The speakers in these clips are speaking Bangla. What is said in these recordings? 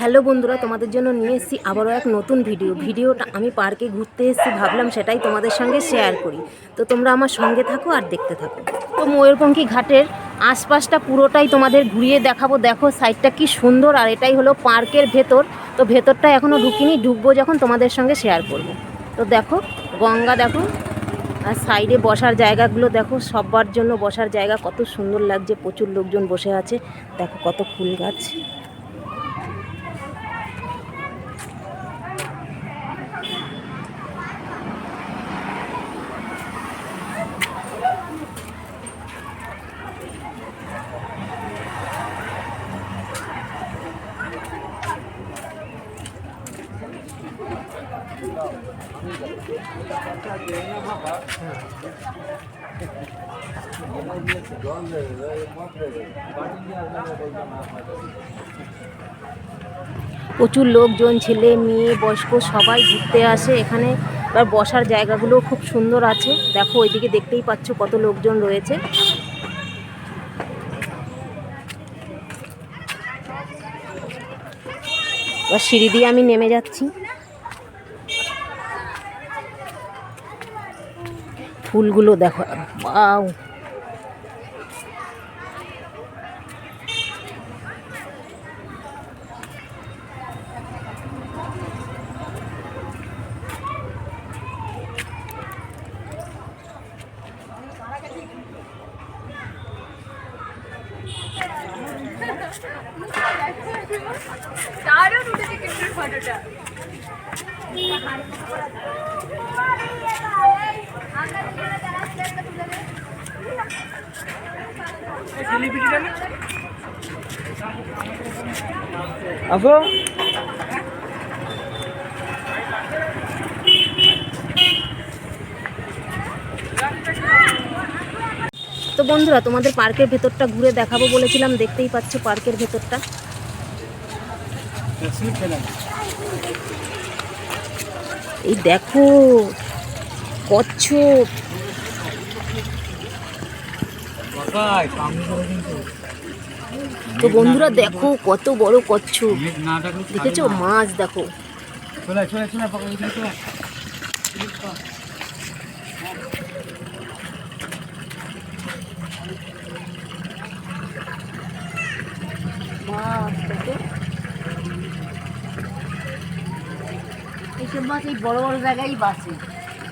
হ্যালো বন্ধুরা, তোমাদের জন্য নিয়ে এসেছি আবারও এক নতুন ভিডিও। ভিডিওটা আমি পার্কে ঘুরতে এসেছি, ভাবলাম সেটাই তোমাদের সঙ্গে শেয়ার করি। তো তোমরা আমার সঙ্গে থাকো আর দেখতে থাকো। তো ময়ূরপঙ্খী ঘাটের আশপাশটা পুরোটাই তোমাদের ঘুরিয়ে দেখাবো। দেখো সাইডটা কি সুন্দর আর এটাই হলো পার্কের ভেতর। তো ভেতরটা এখনও ঢুকিনি, ঢুকবো যখন তোমাদের সঙ্গে শেয়ার করব। তো দেখো, গঙ্গা দেখো, আর সাইডে বসার জায়গাগুলো দেখো সবার জন্য বসার জায়গা। কত সুন্দর লাগছে, প্রচুর লোকজন বসে আছে। দেখো কত ফুল গাছ। প্রচুর লোকজন, ছেলে, মেয়ে, বয়স্ক সবাই ঘুরতে আসে এখানে। এবার বসার জায়গাগুলো খুব সুন্দর আছে। দেখো, ওইদিকে দেখতেই পাচ্ছ কত লোকজন রয়েছে। এবার সিঁড়ি দিয়ে আমি নেমে যাচ্ছি। ফুলগুলো দেখো। বাউ দারুণ উঠেছে কিন্তু ফটোটা আসো। তো বন্ধুরা, তোমাদের পার্কের ভেতরটা ঘুরে দেখাবো বলেছিলাম, দেখতেই পাচ্ছ পার্কের ভেতরটা। এই দেখো কচ্ছপ। তো বন্ধুরা দেখো কত বড় কচ্ছপ। দেখেছ? মাছ দেখো। মাছ এইসব মাছ এই বড় বড় জায়গায় বাঁচে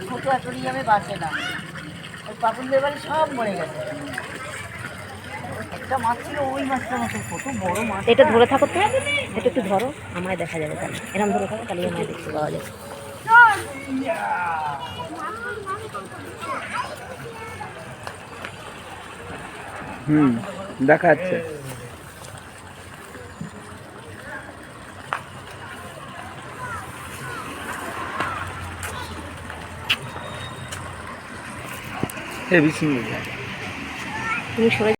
ছোট অ্যাকোরিয়ামে বাঁচে না। ওই পাপুলদের বাড়ি সব মরে গেছে। একটা মাছ ছিল ওই মাছটা মতো কত বড় মাছ এটা ধরে থাকো তো। এটা একটু ধরো। আমায় দেখা যাবে তাহলে। এরকম ধরে থাকো তাহলে আমায় দেখতে পাওয়া যাবে। হুম দেখা যাচ্ছে। হেভি সুন্দর। তুমি সরে